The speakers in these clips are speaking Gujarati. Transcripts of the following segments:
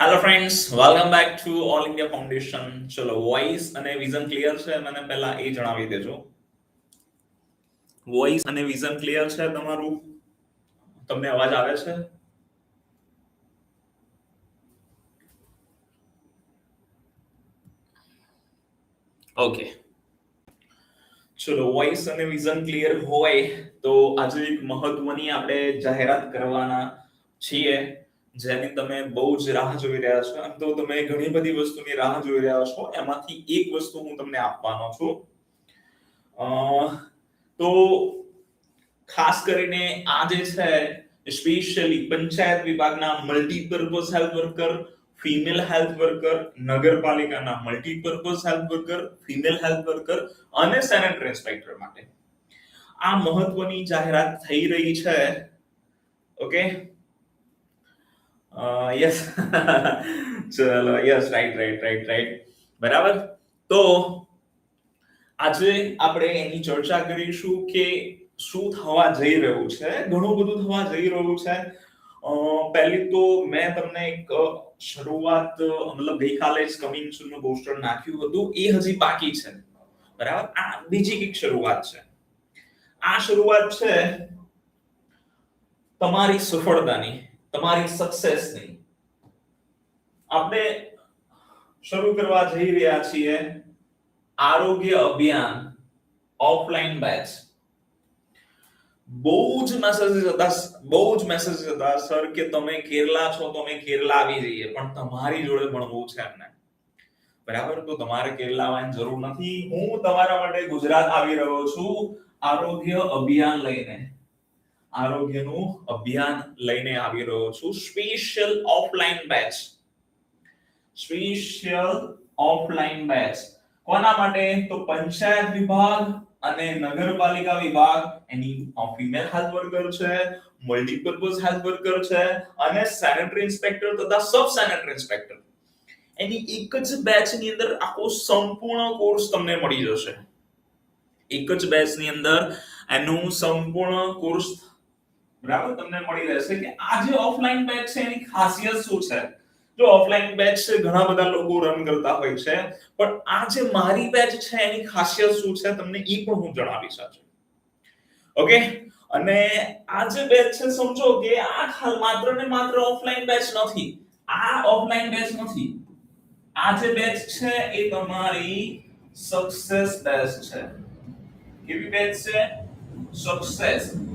Hello friends welcome back to all India foundation ચલો વોઇસ અને વિઝન ક્લિયર છે, મને પહેલા એ જણાવી દેજો. વોઇસ અને વિઝન ક્લિયર છે તમારું? તમને અવાજ આવે છે? ઓકે ચલો વોઇસ અને વિઝન ક્લિયર હોય તો આજે એક મહત્વની આપણે જાહેરાત કરવાના છીએ. જેની તમે બહુ જ રાહ જોઈ રહ્યા છો. આમ તો તમે ઘણી બધી વસ્તુની રાહ જોઈ રહ્યા છો. એમાંથી એક વસ્તુ હું તમને આપવાનો છું. તો ખાસ કરીને આ જે છે સ્પેશિયલી પંચાયત વિભાગના multipurpose health worker female health worker નગરપાલિકાના multipurpose health worker female health worker અને સેનેટરી ઇન્સ્પેક્ટર માટે. આ મહત્વની જાહેરાત થઈ રહી છે. ઓકે યસ ચલો yes right right right right બરાબર? તો આજે આપણે એની ચર્ચા કરીશું કે શું થવા જઈ રહ્યું છે. ઘણું બધું થવા જઈ રહ્યું છે. પહેલી તો મેં તમને એક શરૂઆત, મતલબ ગઈકાલે જ કમિંગ સૂનનું પોસ્ટર નાખ્યું હતું. એ હજી બાકી છે. બરાબર? આ બીજી કંઈક શરૂઆત છે. આ શરૂઆત છે તમારી સફળતાની. તમારી સક્સેસની આપણે શરૂ કરવા જઈ રહ્યા છીએ આરોગ્ય અભિયાન ઓફલાઈન બેચ બહુ જ મેસેજીસ હતા, બહુ જ મેસેજીસ હતા સર કે તમે કેરલા છો, તો અમે કેરલા આવી જઈએ. પણ તમારી જોડે ભણવું છે એમને. બરાબર? તો તમારે કેરલા આવવાની જરૂર નથી. હું તમારા માટે ગુજરાત આવી રહ્યો છું આરોગ્ય અભિયાન લઈને. આરોગ્યનું અભિયાન લઈને આવી રહ્યો છું. Special offline batch special offline batch કોના માટે? તો પંચાયત વિભાગ અને નગરપાલિકા વિભાગ. એની ફિમેલ હેલ્થ વર્કર છે મલ્ટીપર્પઝ હેલ્થ વર્કર છે અને સેનેટરી ઇન્સ્પેક્ટર તથા સબ સેનેટરી ઇન્સ્પેક્ટર એની એક જ બેચની અંદર આખો સંપૂર્ણ કોર્સ તમને મળી જશે. એક જ બેચની અંદર એનું સંપૂર્ણ કોર્સ બરાબર? તમને મળી રહેશે કે આ જે ઓફલાઈન બેચ છે, એની ખાસિયત શું છે? જો ઓફલાઈન બેચ છે, ઘણા બધા લોકો રન કરતા હોય છે, પણ આ જે મારી બેચ છે, એની ખાસિયત શું છે, તમને એ પણ હું જણાવી શકું ઓકે? અને આ જે બેચ છે, સમજો કે આ માત્ર ને માત્ર ઓફલાઈન બેચ નથી. આ ઓફલાઈન બેચ નથી. આ જે બેચ છે, એ તમારી સક્સેસ બેચ છે. કેવી બેચ છે? સક્સેસ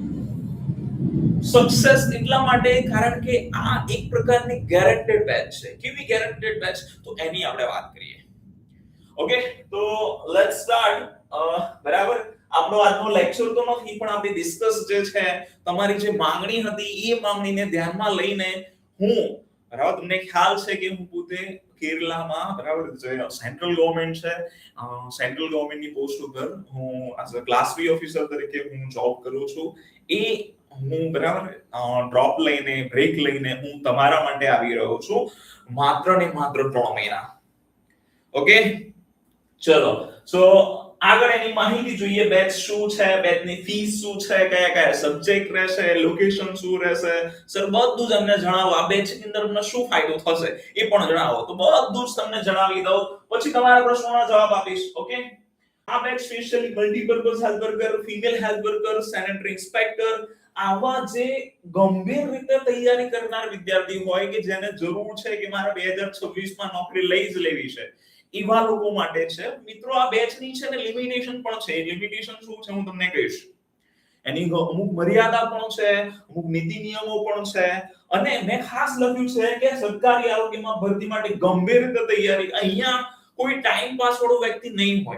સક્સેસ એટલા માટે, કારણ કે આ એક પ્રકારની ગેરંટેડ બેચ છે. કેવી ગેરંટેડ બેચ તો એની આપણે વાત કરીએ. ઓકે તો લેટ્સ સ્ટાર્ટ બરાબર? આપણો આજનો લેક્ચર તો નથી, પણ આપણે ડિસ્કસ જે છે, તમારી જે માંગણી હતી, એ માંગણીને ધ્યાનમાં લઈને હું, બરાબર? તમને ખ્યાલ છે કે હું પોતે કેરલામાં, બરાબર? સેન્ટ્રલ ગવર્મેન્ટ છે સેન્ટ્રલ ગવર્મેન્ટની પોસ્ટ ઉપર હું as a class B officer તરીકે હું જોબ કરું છું. એ હું, બરાબર? ડ્રોપ લઈને બ્રેક લઈને હું તમારા માટે આવી રહ્યો છું. માત્ર ને માત્ર ત્રણ મહિના. ઓકે ચલો. સો આગળ એની માહિતી જોઈએ બેચ શું છે બેચની ફીસ શું છે, કયા કયા સબ્જેક્ટ રહેશે લોકેશન શું રહેશે? સર બધું જ અમને જણાવો. આ બેચની અંદર અમને શું ફાયદો થશે એ પણ જણાવો. તો બધું જ તમને જણાવી દઉં. પછી તમારા પ્રશ્નોના જવાબ આપીશ ઓકે આ batch specially multipurpose health worker female health worker sanitary inspector આવા જે ગંભીર રીતે તૈયારી કરનાર વિદ્યાર્થી હોય કે જેને જરૂર છે કે મારે 2026 માં નોકરી લઈ જ લેવી છે એવા લોકો માટે છે. મિત્રો, આ બેચની છે ને લિમિટેશન પણ છે. લિમિટેશન શું છે? હું તમને કહીશ. એની અમુક મર્યાદા પણ છે, અમુક નીતિ નિયમો પણ છે. અને મેં ખાસ લખ્યું છે કે સરકારી આરોગ્યમાં ભરતી માટે ગંભીર રીતે તૈયારી. અહીંયા કોઈ ટાઈમ પાસ વાળો વ્યક્તિ નહીં હોય.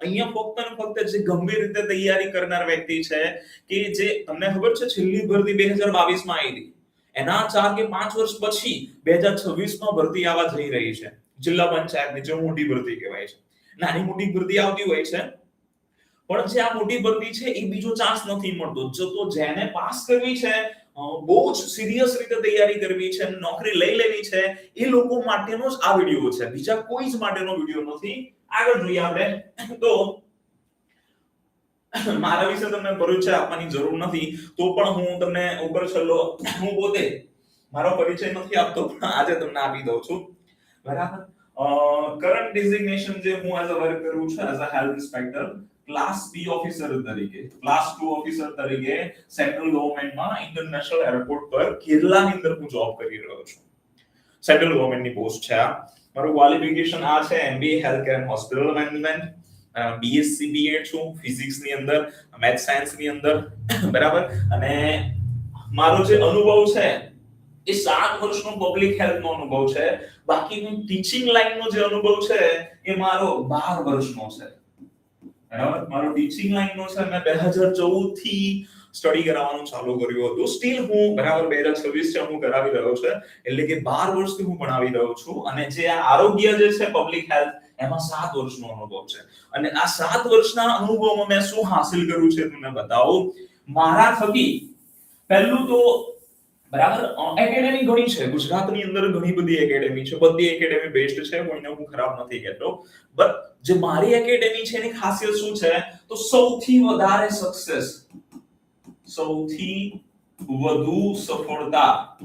અહીંયા ફક્ત ને ફક્ત જે ગંભીર રીતે તૈયારી કરનાર વ્યક્તિ છે કે જે, તમને ખબર છે, છેલ્લી ભરતી બે હજાર બાવીસમાં આવી હતી. એના ચાર કે પાંચ વર્ષ પછી બે હજાર છવ્વીસમાં ભરતી આવવા જઈ રહી છે. જિલ્લા પંચાયતની જે મોટી ભરતી કહેવાય છે. નાની મોટી ભરતી આવતી હોય છે, પણ જે આ મોટી ભરતી છે, એ બીજો ચાન્સ નથી મળતો. જો તો જેને પાસ કરવી છે બહુ જ સિરિયસ રીતે તૈયારી કરવી છે, નોકરી લઈ લેવી છે, એ લોકો માટેનો જ આ વીડિયો છે. બીજા કોઈ જ માટેનો વીડિયો નથી. આગળ જોઈએ આપણે. તો, મારા વિશે તમને પરિચય આપવાની જરૂર નથી. તો પણ હું તમને ઉપર છેલ્લો, હું પોતે, મારો પરિચય નથી આપતો, પણ આજે તમને આપી દઉં છું. બરાબર? કરંટ ડેઝિગ્નેશન જે હું એઝ અ વર્ક કરું છું as a health inspector class B officer તરીકે ક્લાસ 2 ઓફિસર તરીકે સેન્ટ્રલ ગવર્નમેન્ટમાં ઇન્ટરનેશનલ એરપોર્ટ પર કેરલાની અંદર હું જોબ કરી રહ્યો છું. સેન્ટ્રલ ગવર્નમેન્ટની પોસ્ટ છે આ. મારું ક્વોલિફિકેશન આ છે MBA health care hospital management BSc BEd છું ફિઝિક્સની અંદર મેથ સાયન્સની અંદર, બરાબર? અને મારો જે અનુભવ છે, એ સાત વર્ષનો પબ્લિક હેલ્થનો અનુભવ છે. બાકીનો ટીચિંગ લાઈનનો જે અનુભવ છે એ મારો બાર વર્ષનો છે. બરાબર? મારો ટીચિંગ લાઈનનો છે, મેં બે હજાર ચૌદથી સ્ટડી કરાવવાનું ચાલુ કર્યું હતું. સ્ટીલ હું, બરાબર, બે હજાર છવ્વીસ છે હું કરાવી રહ્યો છે. એટલે કે બાર વર્ષથી હું ભણાવી રહ્યો છું. અને જે આ આરોગ્ય જે છે પબ્લિક હેલ્થ એમાં સાત વર્ષનો અનુભવ છે. અને આ સાત વર્ષના અનુભવમાં મેં શું હાસિલ કર્યું છે તમને બતાવું. મારા થકી પહેલું તો બરાબર? એકેડેમી ઘણી છે. ગુજરાતની અંદર ઘણી બધી એકેડેમી છે. બધી એકેડેમી બેસ્ટ છે. કોઈને હું ખરાબ નથી કહેતો. બટ જે મારી એકેડેમી છે એની ખાસિયત શું છે? તો સૌથી વધારે સક્સેસ સૌથી વધુ સફળતા.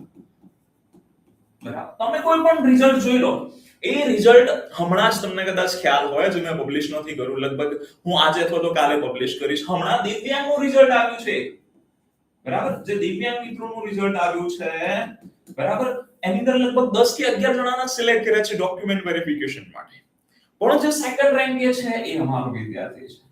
બરાબર. તમે કોઈ પણ રિઝલ્ટ જોઈ લો. એ રિઝલ્ટ હમણાં જ તમને કદાચ ખ્યાલ હોય, જે મેં પબ્લિશ નથી કર્યું. લગભગ હું આજે અથવા તો કાલે પબ્લિશ કરીશ. હમણાં દિવ્યાંગનું રિઝલ્ટ આવ્યું છે. બરાબર? જે દિવ્યાંગ મિત્રોનું રિઝલ્ટ આવ્યું છે, બરાબર? એની અંદર લગભગ 10 કે 11 જણાના સિલેક્ટ કર્યા છે ડોક્યુમેન્ટ વેરિફિકેશન માટે. પણ જે સેકન્ડ રેન્ક છે, એ અમારો વિદ્યાર્થી છે.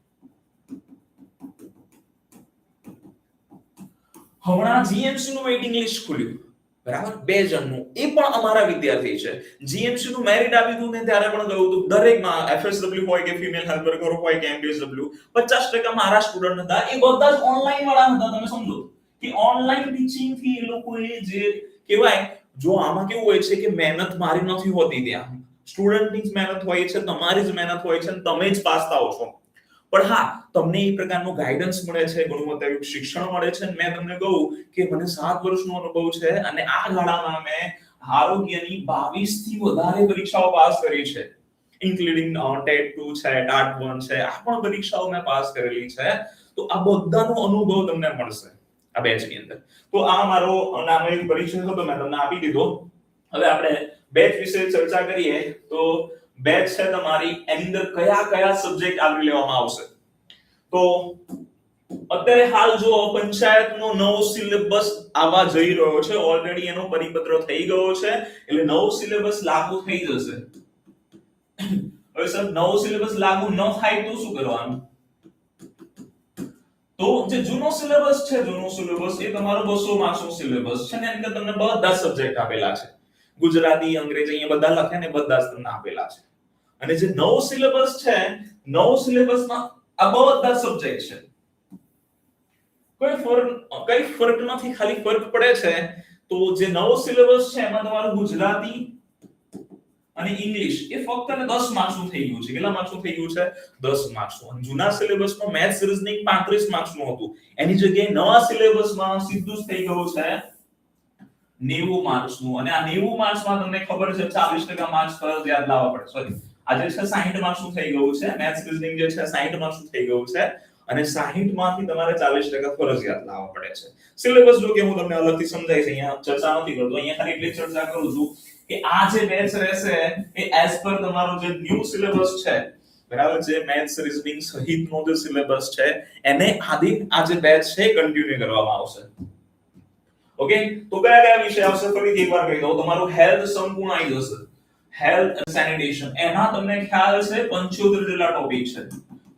હમણાં જીએમસી નું વેઇટિંગ લિસ્ટ ખુલ્યું. બરાબર? બે જણનું. એ પણ અમારા વિદ્યાર્થી છે. જીએમસી નું મેરિટ આવ્યું હતું ને ત્યારે પણ કહ્યું હતું દરેકમાં એફએસડબલ્યુ હોય કે ફિમેલ હેલ્થ વર્કર હોય કે એમબીએસડબલ્યુ પચાસ ટકા મારા સ્ટુડન્ટ હતા. એ બધા જ ઓનલાઈન વાળા હતા, તમે સમજો. કે ઓનલાઈન ટીચિંગથી એ લોકોએ જે કહેવાય, જો આમાં કેવું હોય છે કે મહેનત મારી નથી હોતી ત્યાં. સ્ટુડન્ટની જ મહેનત હોય છે, તમારી જ મહેનત હોય છે તમે જ પાસ થાઓ છો. પણ હા, તમને એ પ્રકારનું ગાઈડન્સ મળે છે, ગુણવત્તાયુક્ત શિક્ષણ મળે છે મેં તમને કહું કે મને સાત વર્ષનો અનુભવ છે, અને આ ગાળામાં મેં આરોગ્યની બાવીસથી વધારે પરીક્ષાઓ પાસ કરી છે. ઇન્ક્લુડિંગ ટેટ ટુ છે ટાટ વન છે, આ પણ પરીક્ષાઓ મેં પાસ કરેલી છે. તો આ બધાનો અનુભવ તમને મળશે. આ બેચની અંદર. તો આ મારો નામ એક પરિચય હતો મેં તમને આપી દીધો. હવે આપણે બેચ વિશે ચર્ચા કરીએ તો બેચ છે તમારી એની અંદર કયા કયા સબ્જેક્ટ આવરી લેવામાં આવશે. તો અત્યારે હાલ જો પંચાયતનો નવો સિલેબસ આવવા જઈ રહ્યો છે ઓલરેડી એનો પરિપત્ર થઈ ગયો છે, એટલે નવો સિલેબસ લાગુ થઈ જશે. હવે સર નવો સિલેબસ લાગુ ન થાય તો શું કરવાનું? તો જે જૂનો સિલેબસ છે, જૂનો સિલેબસ એ તમારો 200 માર્ક્સનો સિલેબસ છે ને અંદર તમને બધા સબ્જેક્ટ આપેલા છે. ગુજરાતી, અંગ્રેજી અહીંયા બધા લખ્યા ને બધા તમને આપેલા છે. અને જે નવો સિલેબસ છે, નવો સિલેબસમાં આ બધા સબ્જેક્ટ છે. કોઈ ફરક કઈ ફરક નથી, ખાલી ફરક પડે છે. તો જે નવો સિલેબસ છે, એમાં તમારું ગુજરાતી અને ઇંગ્લિશ એ ફક્ત અને 10 માર્ક્સનું થઈ ગયું છે. કેટલા માર્ક્સનું થઈ ગયું છે? 10 માર્ક્સનું અને જૂના સિલેબસમાં મેથ્સ રીઝનિંગ 35 માર્ક્સનું હતું. એની જગ્યાએ નવા સિલેબસમાં સીધું થઈ ગયું છે 90 માર્ક્સનું અને આ 90 માર્ક્સમાં તમને ખબર છે 40% માર્ક્સ ફરજિયાત લાવવા પડે. સોરી આજે છે 60 માર્ક્સનું થઈ ગયું છે. મેથ્સ રીઝનિંગ જે છે 60 માર્ક્સનું થઈ ગયું છે. અને 60 માંથી તમારે 40% ફરજિયાત લાવવા પડે છે. સિલેબસ જો કે હું તમને અલગથી સમજાવીશ, અહીંયા ચર્ચા નથી કરતો. અહીંયા ખાલી એટલી ચર્ચા કરું છું કે આ જે બેચ રહેશે, એ એઝ પર તમારો જે ન્યૂ સિલેબસ છે, બરાબર? જે મેથ્સ રીઝનિંગ સહિતનો જે સિલેબસ છે, એને આધીન આ જે બેચ છે કન્ટિન્યુ કરવામાં આવશે. ઓકે તો કયા કયા વિષય આવશે? ફરીથી એકવાર કહી દઉં. તમારું હેલ્થ સંપૂર્ણ આવી જશે. હેલ્થ અને સેનિટેશન એના તમને ખ્યાલ છે 75 જેટલા ટોપિક છે.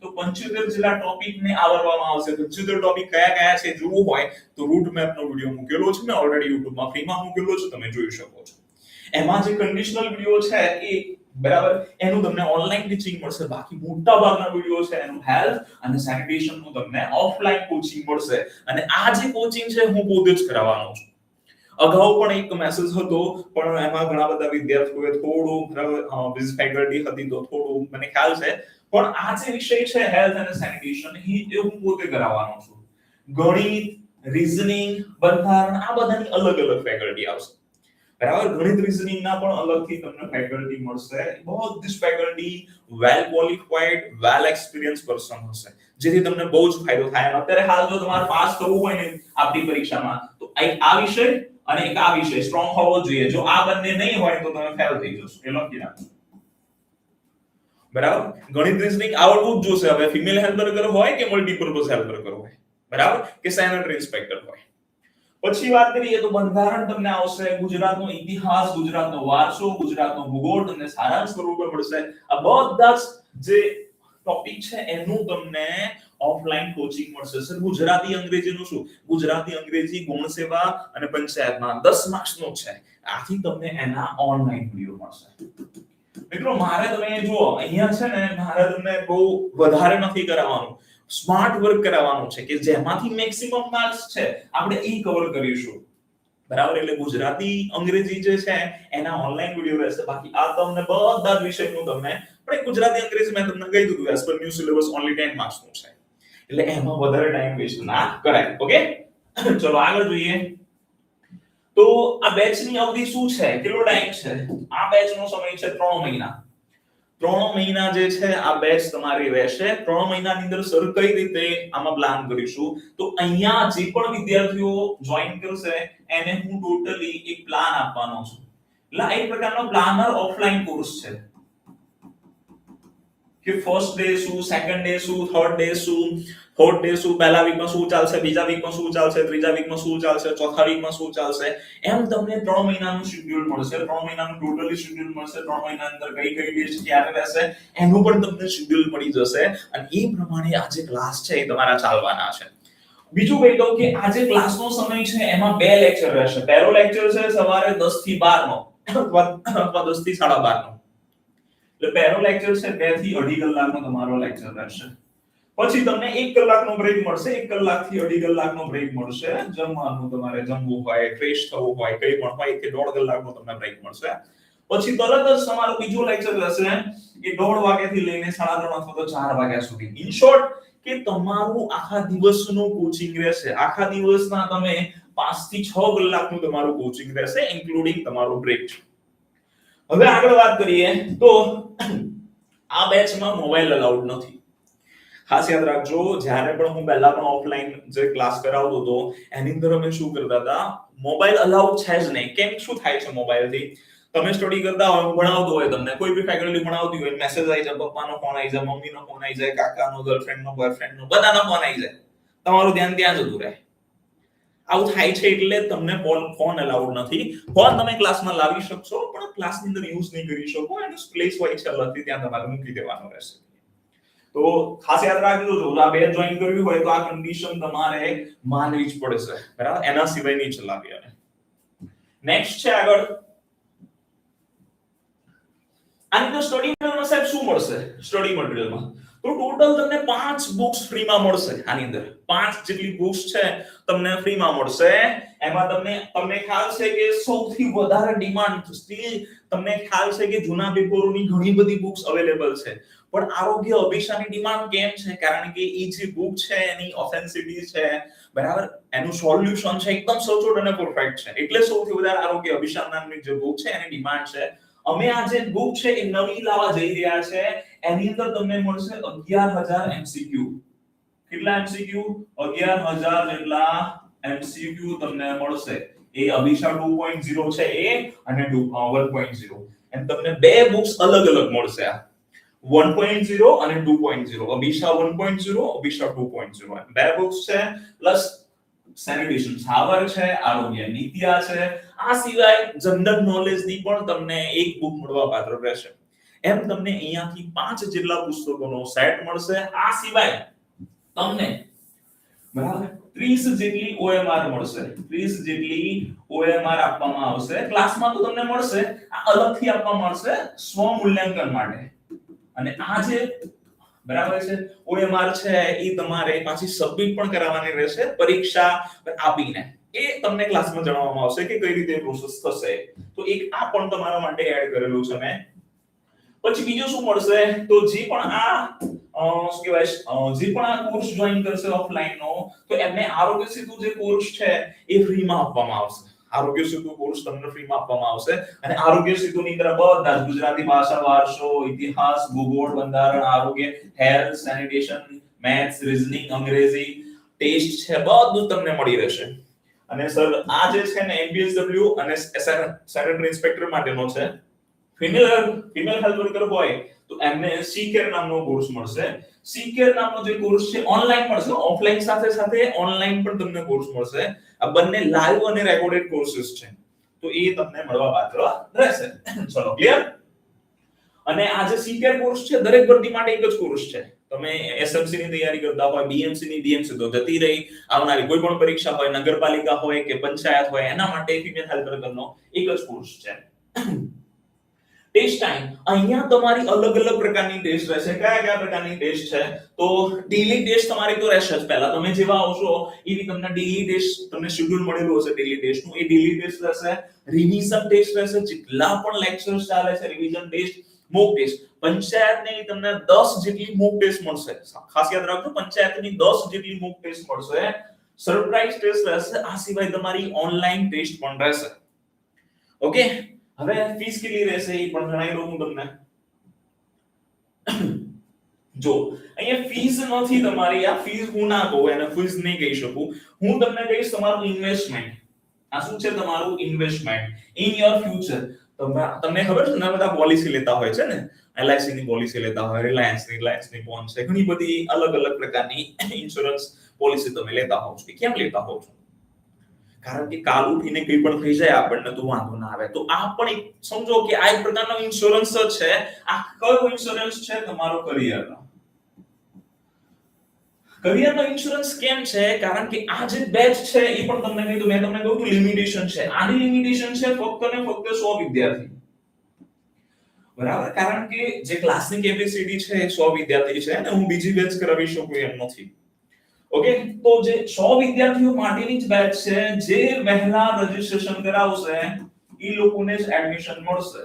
તો 75 જેટલા ટોપિક ને આવરવામાં આવશે. 75 ટોપિક કયા કયા છે, જોવું હોય તો રૂટ મેપ નો વિડિયો મૂકેલો છે. મેં ઓલરેડી YouTube માં ફ્રીમાં મૂકેલો છે, તમે જોઈ શકો છો. એમાં જે કન્ડિશનલ વિડિયો છે એ બરાબર, એનું તમને ઓનલાઈન ટીચિંગ મળશે. બાકી મોટા ભાગના વિડિયો છે એનું હેલ્થ અને સેનિટેશનનું તમને ઓફલાઈન કોચિંગ મળશે. અને આ જે કોચિંગ છે, હું પોતે જ કરાવવાનો છું. અગાઉ પણ એક મેસેજ હતો, પણ એમાં ઘણા બધા વિદ્યાર્થીઓએ થોડું બીજી ફેકલ્ટી હતી તો થોડું મને ખ્યાલ છે. પણ આ જે વિષય છે હેલ્થ અને સેનિટેશન એ હું પોતે કરાવવાનો છું. ગણિત રીઝનિંગ બંધારણ, આ બધાની અલગ અલગ ફેકલ્ટી આવશે. બરાબર? ગણિત રીઝનિંગ ના પણ અલગથી તમને ફેકલ્ટી મળશે. બધી જ faculty well qualified well experience person હશે, જેથી તમને બહુ જ ફાયદો થાય. અને અત્યારે હાલ જો તમારે પાસ કરવું હોય ને આપની પરીક્ષામાં, તો આ વિષય અને એક આ વિષય સ્ટ્રોંગ હોવો જોઈએ. જો આ બંને નહીં હોય તો તમે ફેલ થઈ જશો. એ લખી નાખો બરાબર? ગણિત રીઝનિંગ આવડવું જ જોશે. હવે ફિમેલ હેલ્પર હોય કે મલ્ટીપર્પઝ હેલ્પર હોય? બરાબર? કે સેનેટરી ઇન્સ્પેક્ટર હોય? પછી વાત કરીએ તો બંધારણ તમને આવશે, ગુજરાતનો ઇતિહાસ, ગુજરાતનો વારસો, ગુજરાતનો ભૂગોળ તમને સારાંશ સ્વરૂપે મળશે. આ બધા જે ટોપિક છે એનું તમને ઓફલાઈન કોચિંગ મળશે. સર, ગુજરાતી અંગ્રેજીનું શું? ગુજરાતી અંગ્રેજી, ગુણ સેવા અને પંચાયતમાં 10 માર્ક્સ નો છે. આથી તમને એના ઓનલાઈન વિડિયો મળશે. મિત્રો, મારે તમે જુઓ, અહીંયા છે ને મારે તમને બહુ વધારે નથી કરાવવાનું. સ્માર્ટ વર્ક કરાવવાનું છે કે જેમાંથી મેક્સિમમ માર્ક્સ છે, આપણે એ કવર કરીશું. બરાબર? એટલે ગુજરાતી, અંગ્રેજી જે છે, એના ઓનલાઈન વિડિયો રહેશે. બાકી આ તમને બધા જ વિષયનું તમને, પણ ગુજરાતી, અંગ્રેજી મેં તમને કહી દીધું as per new syllabus only 10 માર્ક્સનું છે. એટલે એમાં વધારે ટાઈમ વેસ્ટ ના કરાય. ઓકે? ચલો, આગળ જોઈએ. તો આ બેચની અવધિ શું છે? કેટલો ટાઈમ છે? આ બેચ નો સમય છે 3 મહિના. ત્રણ મહિના જે છે આ બેચ તમારી રહેશે. ત્રણ મહિનાની અંદર સર કઈ રીતે આમાં પ્લાન કરીશું? તો અહીંયા જે પણ વિદ્યાર્થીઓ જોઈન કરશે, એને હું ટોટલી એક પ્લાન આપવાનો છું. એટલે એક પ્રકારનો પ્લાનર ઓફલાઈન કોર્સ છે. કે ફર્સ્ટ ડે શું સેકન્ડ ડે શું થર્ડ ડે શું ફોર્થ ડે શું, પહેલા વીકમાં શું ચાલશે, બીજા વીકમાં શું ચાલશે, ત્રીજા વીકમાં શું ચાલશે, ચોથા વીકમાં શું ચાલશે, એમ તમને ત્રણ મહિનાનું શેડ્યુલ મળશે. ત્રણ મહિનાનું ટોટલી શેડ્યુલ મળશે. ત્રણ મહિના અંદર કઈ કઈ ડેટ ક્યારે રહેશે, એનું પણ તમને શેડ્યુલ મળી જશે. અને એ પ્રમાણે આ જે ક્લાસ છે એ તમારા ચાલવાના છે. બીજું કહી દઉં કે આ જે ક્લાસનો સમય છે, એમાં બે લેક્ચર રહેશે. પહેલો લેક્ચર છે સવારે 10 થી 12 નો અથવા અથવા 10 થી 12:30 નો એટલે પહેલો લેક્ચર છે, બેથી અઢી કલાકનો તમારો લેક્ચર રહેશે. પછી તમને એક કલાકનો બ્રેક મળશે, એક કલાકથી અઢી કલાકનો બ્રેક મળશે. જમવાનું તમારે જમવું હોય ફ્રેશ થવું હોય, કઈ પણ હોય, કે દોઢ કલાકનો તમને બ્રેક મળશે. પછી તરત જ તમારો બીજો લેક્ચર રહેશે, એ દોઢ વાગ્યાથી લઈને સાડા ત્રણ અથવા તો ચાર વાગ્યા સુધી. ઇન શોર્ટ કે તમારું આખા દિવસનું કોચિંગ રહેશે. આખા દિવસના તમે પાંચથી છ કલાકનું તમારું કોચિંગ રહેશે ઇન્ક્લુડિંગ તમારું બ્રેક હવે આગળ વાત કરીએ તો આ બેચમાં મોબાઈલ અલાઉડ નથી. ખાસ યાદ રાખજો, જ્યારે પણ હું પહેલા પણ ઓફલાઈન જે ક્લાસ કરાવતો હતો, એની અંદર અમે શું કરતા હતા? મોબાઈલ અલાઉડ છે જ નહીં. કેમ? શું થાય છે મોબાઈલથી તમે સ્ટડી કરતા હોય ભણાવતો હોય, તમને કોઈ બી ફેકલ્ટી ભણાવતી હોય મેસેજ આવી જાય, પપ્પાનો ફોન આવી જાય, મમ્મીનો ફોન આવી જાય, કાકાનો ગર્લફ્રેન્ડનો બોયફ્રેન્ડનો બધાનો ફોન આવી જાય. તમારું ધ્યાન ત્યાં જતું રહે. આવું થાય છે એટલે તમને ફોન અલાઉડ નથી. ફોન તમે ક્લાસમાં લાવી શકશો, પણ ક્લાસની અંદર યુઝ નહીં કરી શકો એનું પ્લેસ હોય છે અલગથી, ત્યાં તમારે મૂકી દેવાનો રહેશે. તો ખાસ યાદ રાખજો, જો આ બે જોઈન કરવી હોય તો આ કન્ડિશન તમારે માનવી જ પડશે. બરાબર? એના સિવાય નહીં ચલાવી અને. નેક્સ્ટ છે આગળ. આની અંદર સ્ટડી મટીરિયલમાં સાહેબ શું મળશે? સ્ટડી મટીરિયલમાં તો ટોટલ તમને પાંચ બુક્સ ફ્રીમાં મળશે આની અંદર. પાંચ જેટલી બુક્સ છે તમને ફ્રીમાં મળશે. એમાં તમને તમને ખ્યાલ છે કે સૌથી વધારે ડિમાન્ડ સ્ટીલ તમને ખ્યાલ છે કે જૂના પેપરોની ઘણી બધી બુક્સ અવેલેબલ છે. પણ આરોગ્ય અભિષાની ડિમાન્ડ કેમ છે? કારણ કે એ જે બુક છે, એની ઓથેન્સિટી છે, બરાબર? એનું સોલ્યુશન છે, એકદમ સચોટ અને પરફેક્ટ છે. એટલે સૌથી વધારે આરોગ્ય અભિષાન નામની જે બુક છે, એની ડિમાન્ડ છે અમે આ જે બુક છે એ નવી લાવવા જઈ રહ્યા છે. એની અંદર તમને મળશે 11000 એમસીક્યુ કેટલા એમસીક્યુ 11000 જેટલા એમસીક્યુ તમને મળશે. એ અભિષા 2.0 છે એ અને 1.0 એમ તમને બે બુક્સ અલગ અલગ મળશે આ. 1.0 અને 2.0 અભિષા 1.0 અભિષા 2.0 બે બુક્સ છે પ્લસ સેનિટેશન સાવર છે, આરોગ્ય નીતિયા છે આ સિવાય જનરલ નોલેજની પણ તમને એક બુક મળવા પાત્ર રહેશે. એમ તમને અહીંયાથી પાંચ જેટલા પુસ્તકોનો સેટ મળશે. આ સિવાય તમને બરાબર 30 જેટલી OMR મળશે. 30 જેટલી OMR આપવામાં આવશે. ક્લાસમાં તો તમને મળશે. આ અલગથી આપવામાં આવશે સ્વ મૂલ્યાંકન માટે. અને આ જે બરાબર છે OMR છે, એ તમારે પાછી સબમિટ પણ કરાવવાની રહેશે, પરીક્ષા આપીને. એ તમને ક્લાસમાં જણાવવામાં આવશે કે કઈ રીતે પ્રોસેસ થશે. તો એક આ પણ તમારા માટે એડ કરેલું છે મેં. પછી બીજું શું મળશે? તો જે પણ આ શું કહેવાય જે પણ આ કોર્સ જોઈન કરશે ઓફલાઈન નો, તો એમને આરોગ્ય સેતુ જે કોર્સ છે એ ફ્રીમાં આપવામાં આવશે. આરોગ્ય સેતુ કોર્સ તમને ફ્રીમાં આપવામાં આવશે. અને આરોગ્ય સેતુની અંદર બધા ગુજરાતી ભાષા, વારસો, ઇતિહાસ, ભૂગોળ, બંધારણ, આરોગ્ય હેલ્થ સેનિટેશન મેથ્સ રીઝનિંગ અંગ્રેજી ટેસ્ટ છે, બધું તમને મળી રહેશે. અને સર, આ જે છે ને એમબીએસડબલ્યુ અને સેનેટરી ઇન્સ્પેક્ટર માટેનો છે ફિમેલ ફિમેલ હેલ્થ વર્કર હોય, તો એમને સી કેર નામનો કોર્સ મળશે. સી કેર નામનો જે કોર્સ છે ઓનલાઈન મળશે. ઓફલાઈન સાથે સાથે ઓનલાઈન પણ તમને કોર્સ મળશે. આ બંને લાઈવ અને રેકોર્ડેડ કોર્સીસ છે. તો એ તમને મળવા પાત્ર રહેશે. ચલો ક્લિયર અને આ જે સી કેર કોર્સ છે, દરેક ભરતી માટે એક જ કોર્સ છે. તમે એસએમસી ની તૈયારી કરતા હોય બીએમસી ની બીએમસી તો જતી રહી. આવનારી કોઈ પણ પરીક્ષા હોય, નગરપાલિકા હોય કે પંચાયત હોય, એના માટે ફિમેલ હેલ્થ એક જ કોર્સ છે. ટેસ્ટ ટાઈમ અહીંયા તમારી અલગ અલગ પ્રકારની ટેસ્ટ રહેશે. કયા કયા પ્રકારની ટેસ્ટ છે? તો ડેલી ટેસ્ટ તમારી તો રહેશે જ. પહેલા તમે જેવા આવશો એવી તમને ડેલી ટેસ્ટ તમને શેડ્યુલ મળેલું હશે ડેલી ટેસ્ટનું એ ડેલી ટેસ્ટ રહેશે. રિવિઝન ટેસ્ટ રહેશે. જેટલા પણ લેક્ચર્સ ચાલે છે રિવિઝન ટેસ્ટ મોક ટેસ્ટ પંચાયતની તમને 10 જેટલી મોક ટેસ્ટ મળશે. ખાસ યાદ રાખજો, પંચાયતની 10 જેટલી મોક ટેસ્ટ મળશે. સરપ્રાઈઝ ટેસ્ટ રહેશે, આ સિવાય તમારી ઓનલાઈન ટેસ્ટ પણ રહેશે. ઓકે હવે ફીસ કેટલી રહેશે એ પણ જણાવી દઉં હું તમને. જો, અહીંયા ફીસ નથી તમારી, આ ફીસ હું ના કહું, એને ફીસ નહીં કહી શકું. હું તમને કહીશ તમારું ઇન્વેસ્ટમેન્ટ આ શું છે તમારું ઇન્વેસ્ટમેન્ટ ઇન યોર ફ્યુચર તમને ખબર છે, ઘણા બધા પોલિસી લેતા હોય છે ને? એલઆઈસી ની પોલિસી લેતા હોય રિલાયન્સની રિલાયન્સની બોન્ડ છે, ઘણી બધી અલગ અલગ પ્રકારની ઇન્સ્યોરન્સ પોલિસી તમે લેતા હોવ છો. કે કેમ લેતા હોવ છો? કારણ કે કાલ ઉઠીને કંઈ પણ થઈ જાય આપણને, તો વાંધો ના આવે. તો આ પણ એક સમજો કે આ એક પ્રકારનો ઇન્સ્યોરન્સ છે. આ કયો ઇન્સ્યોરન્સ છે? તમારો કરિયરનો કરિયરનો ઇન્સ્યોરન્સ કેમ છે? કારણ કે આ જે બેચ છે, એ પણ તમને કીધું મેં તમને કહ્યું લિમિટેશન છે. આની લિમિટેશન છે ફક્ત ને ફક્ત 100 વિદ્યાર્થી. બરાબર? કારણ કે જે ક્લાસની કેપેસિટી છે 100 વિદ્યાર્થી છે અને હું બીજી બેચ કરાવી શકું એમ નથી. ઓકે તો જે 100 વિદ્યાર્થીઓ માટેની જ બેચ છે, જે વહેલા રજીસ્ટ્રેશન કરાવશે, એ લોકોને જ એડમિશન મળશે.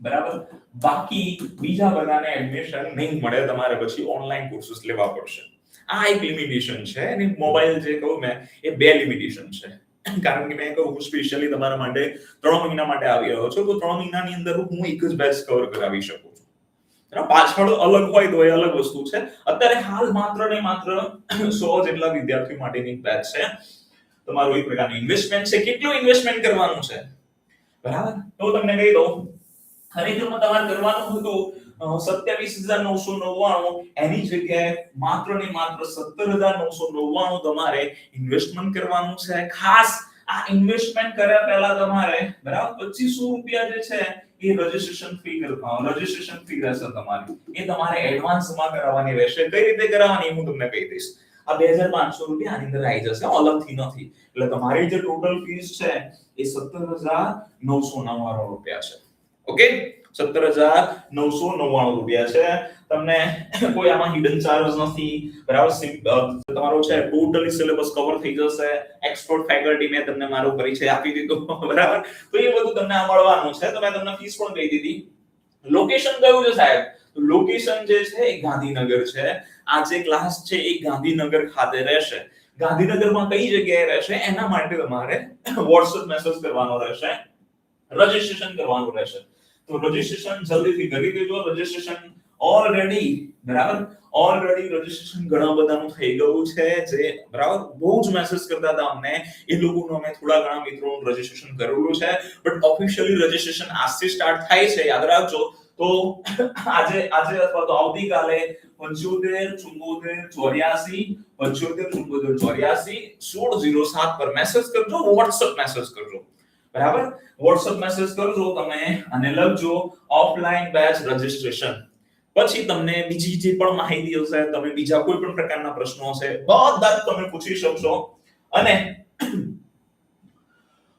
બરાબર? બાકી બીજા બધાને એડમિશન નહીં મળે, તમારે પછી ઓનલાઈન કોર્સિસ લેવા પડશે. આ એક લિમિટેશન છે અને મોબાઈલ જે કહું મેં, એ બે લિમિટેશન છે. કારણ કે મેં કહું, હું સ્પેશિયલી તમારા માટે ત્રણ મહિના માટે આવી રહ્યો છું, તો ત્રણ મહિનાની અંદર હું એક જ બેચ કવર કરાવી શકું છું. એના પાછળ અલગ હોય તો એ અલગ વસ્તુ છે. અત્યારે હાલ માત્ર ને માત્ર સો જેટલા વિદ્યાર્થીઓ માટેની બેચ છે. તમારું એક પ્રકારનું ઇન્વેસ્ટમેન્ટ છે. કેટલું ઇન્વેસ્ટમેન્ટ કરવાનું છે? બરાબર? તો તમને કહી દઉં ખરેખરમાં તમારે કરવાનું હતું સત્યાવીસ હજાર નવસો નવ્વાણું, એની જગ્યાએ માત્ર ને માત્ર સત્તર હજાર નવસો નવ્વાણું તમારે ઇન્વેસ્ટમેન્ટ કરવાનું છે. ખાસ આ ઇન્વેસ્ટમેન્ટ કર્યા પહેલા તમારે બરાબર પચીસો રૂપિયા જે છે એ રજીસ્ટ્રેશન ફી રજીસ્ટ્રેશન ફી રહેશે તમારી. એ તમારે એડવાન્સમાં કરાવવાની રહેશે. કઈ રીતે કરાવવાની હું તમને કહી દઈશ. આ બે હજાર પાંચસો રૂપિયા આની અંદર આવી જશે. અલગથી નથી. એટલે તમારી જે ટોટલ ફીસ છે એ સત્તર હજાર નવસો નવ્વાણું રૂપિયા છે. ઓકે સત્તર હજાર નવસો નવ્વાણું રૂપિયા છે. તમને કોઈ આમાં હિડન ચાર્જ નથી. બરાબર? તમારો છે ટોટલી સિલેબસ કવર થઈ જશે. એક્સપર્ટ ફેકલ્ટી મેં તમને મારો પરિચય આપી દીધો. બરાબર? તો એ બધું તમને મળવાનું છે. તો મેં તમને ફીસ પણ કહી દીધી. લોકેશન કયું છે સાહેબ? લોકેશન જે છે એ ગાંધીનગર છે. આ જે ક્લાસ છે એ ગાંધીનગર ખાતે રહેશે. ગાંધીનગરમાં કઈ જગ્યાએ રહેશે? એના માટે તમારે વોટ્સએપ મેસેજ કરવાનો રહેશે. રજીસ્ટ્રેશન કરવાનું રહેશે. તો રજીસ્ટ્રેશન જલ્દીથી કરી દેજો. રજીસ્ટ્રેશન ઓલરેડી બરાબર? ઓલરેડી રજીસ્ટ્રેશન ઘણા બધાનું થઈ ગયું છે, જે, બરાબર? બહુ જ મેસેજ કરતા હતા અમને. એ લોકોનું અમે થોડા ઘણા મિત્રોનું રજીસ્ટ્રેશન કરેલું છે. બટ ઓફિશિયલી રજીસ્ટ્રેશન આજથી સ્ટાર્ટ થાય છે, યાદ રાખજો. તો આજે આજે અથવા તો આવતીકાલે પંચોતેર ચુંબોતેર ચોર્યાસી, પંચોતેર ચુંબોતેર ચોર્યાસી, સોળ જીરો સાત પર મેસેજ કરજો વોટ્સઅપ મેસેજ કરજો. બરાબર? વોટ્સઅપ મેસેજ કરજો તમે અને લખજો ઓફલાઈન બેચ રજીસ્ટ્રેશન પછી તમને બીજી જે પણ માહિતી હશે, તમે બીજા કોઈ પણ પ્રકારના પ્રશ્નો હશે, બધા તમે પૂછી શકશો. અને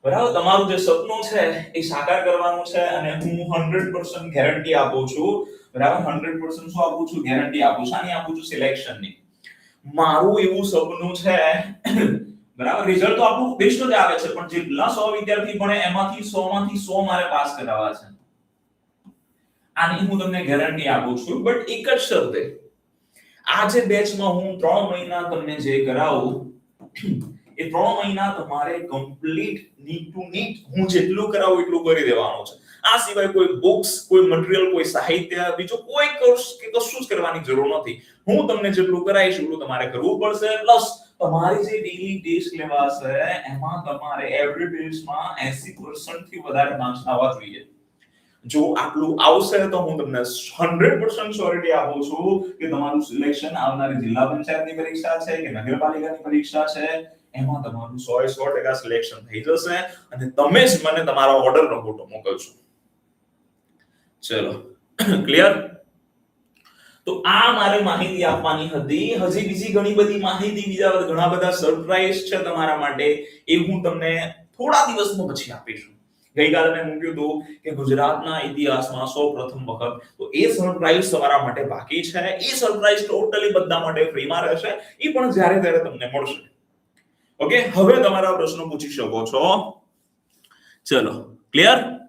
બરાબર, તમારું જે સપનું છે એ સાકાર કરવાનું છે અને હું હંડ્રેડ પર્સન્ટ ગેરંટી આપું છું. બરાબર? હંડ્રેડ પર્સન્ટ શું આપું છું? ગેરંટી આપું છું. આની આપું છું સિલેક્શનની મારું એવું સપનું છે બરાબર? રિઝલ્ટ તો આપણું બેસ્ટ જ આવે છે, પણ જેટલા સો વિદ્યાર્થી ભણે એમાંથી સો માંથી સો મારે પાસ કરાવવા છે. આની હું તમને ગેરંટી આપું છું બટ એક જ શરતે આ જે બેચમાં હું ત્રણ મહિના તમને જે કરાવું, એ ત્રણ મહિના તમારે કમ્પ્લીટ નીટ ટુ નીટ હું જેટલું કરાવું એટલું કરી દેવાનું છે. આ સિવાય કોઈ બુક્સ કોઈ મટીરિયલ કોઈ સાહિત્ય, બીજો કોઈ કોર્સ કે કશું જ કરવાની જરૂર નથી. હું તમને જેટલું કરાવીશ એટલું તમારે કરવું પડશે પ્લસ તમારી જે ડેલી ટેસ્ટ લેવાશે એમાં તમારે એવરી ટેસ્ટમાં 80% થી વધારે માર્ક્સ આવવા જોઈએ. જો આટલું આવશે તો હું તમને 100% શ્યોરિટી આપું છું કે તમારું સિલેક્શન આવનારી જિલ્લા પંચાયતની પરીક્ષા છે કે નગરપાલિકાની પરીક્ષા છે, એમાં તમારું 100 સો ટકા સિલેક્શન થઈ જશે અને તમે જ મને તમારા ઓર્ડરનો ફોટો મોકલશો. ચલો ક્લિયર તો આ મારે માહિતી આપવાની હતી. હજી બીજી ઘણી બધી માહિતી, બીજા ઘણા બધા સરપ્રાઈઝ છે તમારા માટે એ હું તમને થોડા દિવસમાં પછી આપીશ. ગઈકાલે મેં મૂક્યું હતું કે ગુજરાતના ઇતિહાસમાં સૌ પ્રથમ વખત તો એ સરપ્રાઈઝ તમારા માટે બાકી છે. એ સરપ્રાઈઝ ટોટલી બધા માટે ફ્રીમાં રહેશે. એ પણ જ્યારે, ત્યારે તમને મળશે. ઓકે હવે તમારા પ્રશ્નો પૂછી શકો છો. ચલો ક્લિયર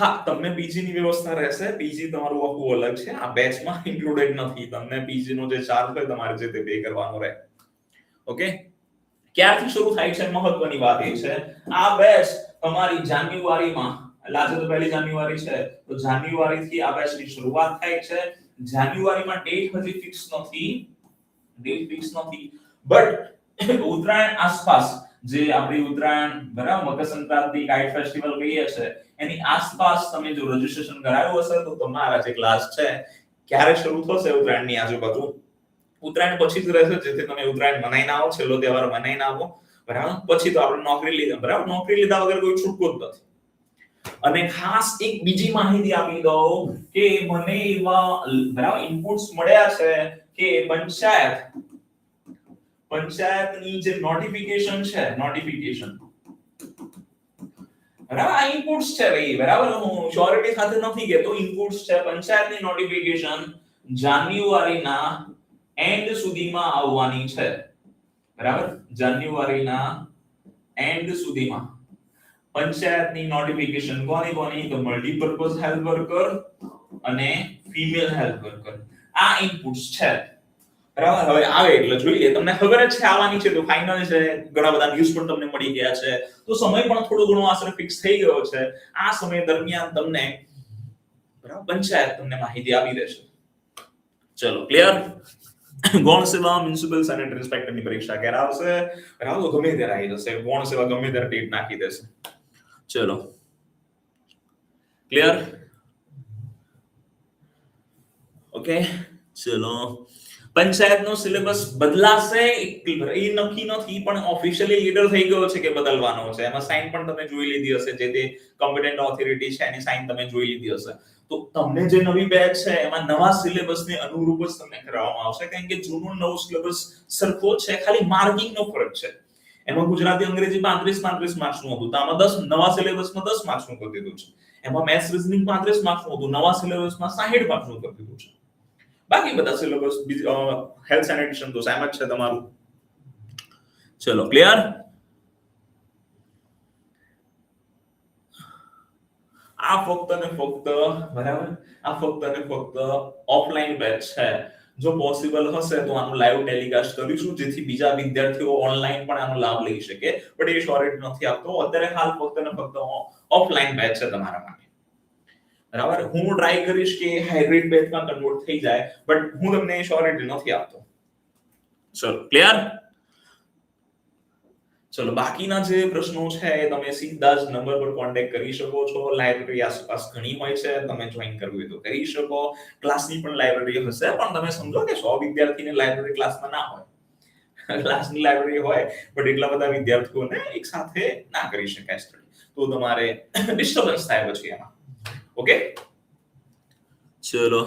હા, તમને પીજી ની વ્યવસ્થા રહેશે. પીજી તમારું આખું અલગ છે. આ બેચમાં ઇન્ક્લુડેડ નથી. તમને પીજી નો જે ચાર્જ હોય, તમારે જે તે પે કરવાનો રહે. ઓકે ક્યારથી શરૂ થાય છે? મહત્વની વાત એ છે. આ બેચ તમારી જાન્યુઆરીમાં એટલે આજે તો પહેલી જાન્યુઆરી છે, તો જાન્યુઆરી થી આ બેચની શરૂઆત થાય છે. જાન્યુઆરીમાં ડેટ હજી ફિક્સ નથી. ડેટ ફિક્સ નથી. બટ ઉત્તરાયણ આસપાસ જે આપણી ઉત્તરાયણ, બરાબર, મકર સંક્રાંતિ, કાઇટ ફેસ્ટિવલ કહીએ છે, એની આસપાસ તમે જો રજીસ્ટ્રેશન કરાવ્યું હશે તો તમારા જે ક્લાસ છે, ક્યારે શરૂ થશે ઉત્તરાયણની આજુબાજુ ઉત્તરાયણ પછી જ રહેશે, જેથી તમે ઉત્તરાયણ મનાઈને આવો, છેલ્લો તહેવાર મનાઈને આવો, બરાબર? પછી તો આપણે નોકરી લીધા, બરાબર? નોકરી લીધા વગર કોઈ છૂટકો જ નથી. અને ખાસ એક બીજી માહિતી આપી દઉં કે મને એવા, બરાબર ઇનપુટ્સ મળ્યા છે કે પંચાયત પંચાયતની જે નોટિફિકેશન છે નોટિફિકેશન બરાબર? આ ઇનપુટ્સ છે ભાઈ, બરાબર? હું શ્યોરિટી સાથે નથી કહેતો ઇનપુટ્સ છે. પંચાયતની નોટિફિકેશન જાન્યુઆરીના એન્ડ સુધીમાં આવવાની છે. બરાબર? જાન્યુઆરીના એન્ડ સુધીમાં. પંચાયતની નોટિફિકેશન કોની કોની? તો મલ્ટીપર્પઝ હેલ્થ વર્કર અને ફિમેલ હેલ્થ વર્કર આ ઇનપુટ્સ છે. બરાબર? હવે આવે એટલે જોઈએ તમને ખબર જ છે આવવાની છે તો ફાઇનલ છે, ઘણા બધા ન્યૂઝ પણ તમને મળી ગયા છે. તો સમય પણ થોડો ઘણો આશરે ફિક્સ થઈ ગયો છે. આ સમય દરમિયાન તમને બરાબર પંચાયત તમને માહિતી આપી દેશે. ચલો ક્લિયર ગૌણ સેવા મ્યુનિસિપલ સેનેટરી ઇન્સ્પેક્ટરની પરીક્ષા ક્યારે આવશે? બરાબર ગમે ત્યારે આવી જશે. ગૌણ સેવા ગમે ત્યારે ડેટ નાખી દેશે. ચલો. ક્લિયર ઓકે, ચલો. પંચાયતનો સિલેબસ બદલાશે. એ નક્કી નથી, પણ ઓફિશિયલી લીડર થઈ ગયો છે કે બદલવાનો છે. એમાં સાઇન પણ તમે જોઈ લીધી હશે. જે તે કોમ્પિટન્ટ ઓથોરિટી છે, એની સાઇન તમે જોઈ લીધી હશે. તો તમને જે નવી બેચ છે, એમાં નવા સિલેબસને અનુરૂપ જ તમને કરાવવામાં આવશે. કારણ કે જૂનું નવું સિલેબસ સરખો છે, ખાલી માર્કિંગનો ફરક છે. એમાં ગુજરાતી, અંગ્રેજી પાંત્રીસ પાંત્રીસ માર્ક્સનું હતું. તો આમાં દસ, નવા સિલેબસમાં દસ માર્ક્સનું કરી દીધું છે. એમાં મેથ્સ રીઝનિંગ પાંત્રીસ માર્ક્સનું હતું. નવા સિલેબસમાં સાહીઠ માર્ક્સનું કરી દીધું છે. બાકી બધા સિલેબસ હેલ્થ સેનિટેશન તો સેમ જ છે તમારું. ચલો ક્લિયર આ ફક્ત ને ફક્ત, બરાબર? આ ફક્ત ને ફક્ત ઓફલાઈન બેચ છે. જો પોસિબલ હશે તો આનું લાઈવ ટેલિકાસ્ટ કરીશું જેથી બીજા વિદ્યાર્થીઓ ઓનલાઈન પણ આનો લાભ લઈ શકે. પણ એ શ્યોરિટી નથી આપતો. અત્યારે હાલ ફક્ત ને ફક્ત ઓફલાઈન બેચ છે તમારા માટે. બરાબર? હું ટ્રાય કરીશ કે હાઇબ્રિડ બેચમાં કન્વર્ટ થઈ જાય બટ હું તમને શ્યોરિટી નથી આપતો. ચલો ક્લિયર ચલો બાકીના જે પ્રશ્નો છે એ તમે સીધા જ નંબર પર કોન્ટેક્ટ કરી શકો છો. લાઇબ્રેરી આસપાસ ઘણી હોય છે તમે જોઈન કરવું હોય તો કરી શકો. ક્લાસની પણ લાઇબ્રેરી હશે પણ તમે સમજો કે સો વિદ્યાર્થીને લાઇબ્રેરી ક્લાસમાં ના હોય. ક્લાસની લાઇબ્રેરી હોય બટ એટલા બધા વિદ્યાર્થીઓને એક સાથે ના કરી શકાય સ્ટડી તો તમારે ડિસ્ટર્બન્સ થાય પછી એમાં. ઓકે? ચલો.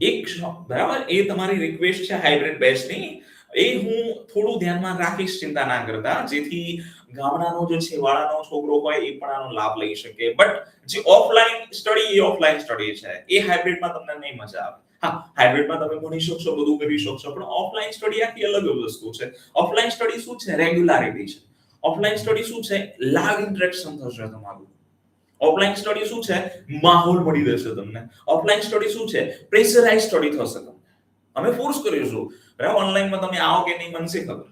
એક બરાબર? એ તમારી રિક્વેસ્ટ છે હાઇબ્રિડ બેચની એ હું થોડું ધ્યાનમાં રાખીશ ચિંતા ના કરતા. જેથી ગામડાનો જે છેવાડાનો છોકરો હોય એ પણ આનો લાભ લઈ શકે. બટ જે ઓફલાઈન સ્ટડી એ ઓફલાઈન સ્ટડી છે. એ હાઇબ્રિડમાં તમને નહીં મજા આવે. હા હાઇબ્રિડમાં તમે ભણી શકશો બધું કરી શકશો પણ ઓફલાઈન સ્ટડી આખી અલગ વસ્તુ છે. ઓફલાઈન સ્ટડી શું છે? રેગ્યુલારિટી છે. ઓફલાઈન સ્ટડી શું છે? લાઈવ ઇન્ટરેક્શન થશે તમારું. ઓફલાઈન સ્ટડી શું છે? માહોલ મળી રહેશે તમને. ઓફલાઈન સ્ટડી શું છે? પ્રેશરાઇઝ સ્ટડી થશે તમને. અમે ફોર્સ કરીશું. બરાબર ઓનલાઈનમાં તમે આવો કે નહીં મનસી ખબર?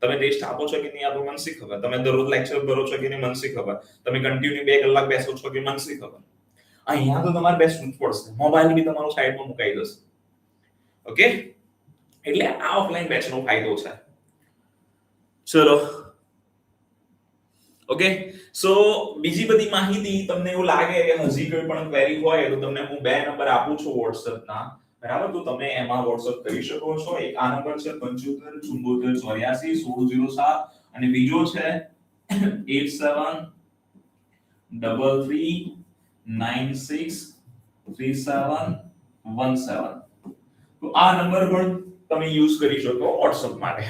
તમે ટેસ્ટ આપો છો કે નહીં આપો મનસી ખબર? તમે દરરોજ લેક્ચર ભરો છો કે નહીં મનસી ખબર? તમે કન્ટિન્યુ બે કલાક બેસો છો કે મનસી ખબર? અહીંયા તો તમારે બેસવું જ પડશે. મોબાઈલ બી તમારો સાઈડમાં મુકાઈ જશે. ઓકે એટલે આ ઓફલાઈન બેચનો ફાયદો છે. ચલો ઓકે સો બીજી બધી માહિતી તમને એવું લાગે કે હજી કોઈ પણ ક્વેરી હોય, તો તમને હું બે નંબર આપું છું WhatsApp ના. બરાબર? તો તમે એમાં WhatsApp કરી શકો છો. એક આ નંબર છે 75 74 84 1607 અને બીજો છે 87 double three, nine six, three seven, one seven. તો આ નંબર પણ તમે યુઝ કરી શકો વોટ્સઅપ માટે.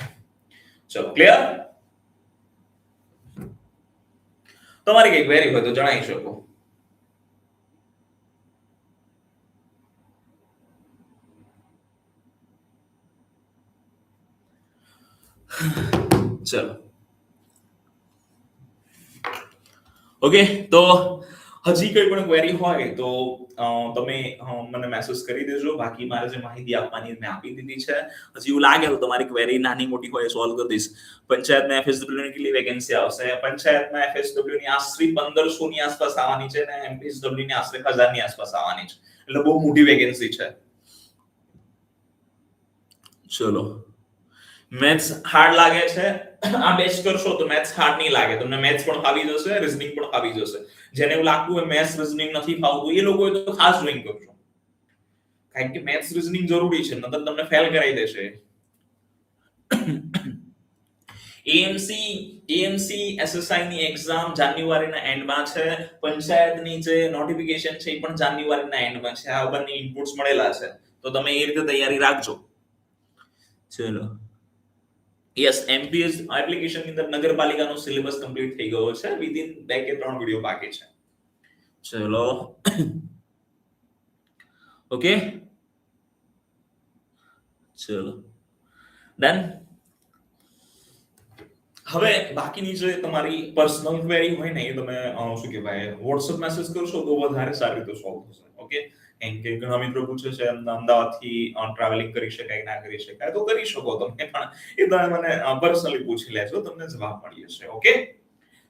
ચલો ક્લિયર તમારી કઈ ક્વેરી હોય તો જણાવી શકો. ચલો. ઓકે તો હજી કોઈ પણ ક્વેરી હોય તો તમે મને મેસેજ કરી દેજો. બાકી મારે જે માહિતી આપવાની મેં આપી દીધી છે. હજી એવું લાગે તો તમારી ક્વેરી નાની મોટી હોય સોલ્વ કરી દઈશ. પંચાયતમાં એફએસડબ્લ્યુ ની કેટલી વેકેન્સી આવશે? પંચાયતમાં એફએસડબ્લ્યુ ની આશરે પંદરસો ની આસપાસ આવવાની છે અને એમપીએસડબ્લ્યુ ની આશરે હજારની આસપાસ આવવાની છે. એટલે બહુ મોટી વેકેન્સી છે. ચલો. મેથ્સ હાર્ડ લાગે છે. આ બેચ કરશો તો મેથ્સ હાર્ડ નહીં લાગે. તમને મેથ્સ પણ ફાવી જશે રીઝનિંગ પણ ફાવી જશે. જેને એવું લાગતું હોય મેથ્સ રીઝનિંગ નથી ફાવતું, એ લોકોએ તો ખાસ જોઈન કરશો. કારણ કે મેથ્સ રીઝનિંગ જરૂરી છે નતર તમને ફેલ કરાવી દેશે. એએમસી એએમસી એસએસઆઈ ની એક્ઝામ જાન્યુઆરીના એન્ડમાં છે. પંચાયતની જે નોટિફિકેશન છે, એ પણ જાન્યુઆરીના એન્ડમાં છે. આ બંને ઇનપુટ્સ મળેલા છે. તો તમે એ રીતે તૈયારી રાખજો. ચલો. યસ એમપીએસ એપ્લિકેશનની અંદર નગરપાલિકાનો સિલેબસ કમ્પ્લીટ થઈ ગયો છે. વિધિન બે કે ત્રણ વિડિયો બાકી છે. ચલો. ઓકે ચલો. ડન હવે બાકીની જે તમારી પર્સનલ ક્વેરી હોય ને, એ તમે શું કહેવાય વોટ્સઅપ મેસેજ કરશો તો વધારે સારી રીતે સોલ્વ થશે. ઓકે કેમ કે ઘણા મિત્રો પૂછે છે, અમદાવાદથી ટ્રાવેલિંગ કરી શકાય ના કરી શકાય. તો કરી શકો તમે પણ એ તમે મને પર્સનલી પૂછી લેજો, તમને જવાબ મળી જશે ઓકે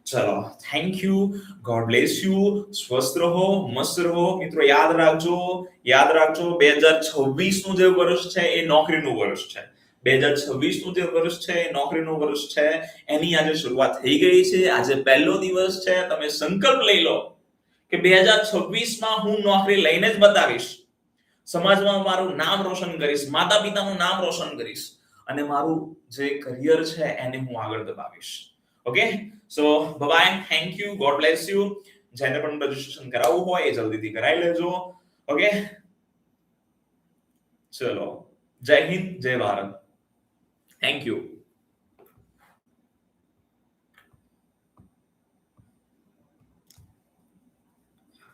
ચલો thank you God bless you સ્વસ્થ રહો, મસ્ત રહો. મિત્રો, યાદ રાખજો યાદ રાખજો, બે હજાર છવ્વીસનું જે વર્ષ છે, એ નોકરીનું વર્ષ છે. બે હજાર છવ્વીસનું જે વર્ષ છે, એ નોકરીનું વર્ષ છે. એની આજે શરૂઆત થઈ ગઈ છે. આજે પહેલો દિવસ છે. તમે સંકલ્પ લઈ લો. કે બે હજાર છવ્વીસમાં હું નોકરી લઈને જ બતાવીશ. સમાજમાં મારું નામ રોશન કરીશ માતા પિતાનું નામ રોશન કરીશ અને મારું જે કરિયર છે એને હું આગળ દબાવીશ. Okay so bye thank you God bless you જેને પણ રજીસ્ટ્રેશન કરાવવું હોય એ જલ્દીથી કરાવી લેજો. ઓકે ચલો. જય હિન્દ, જય ભારત. Thank you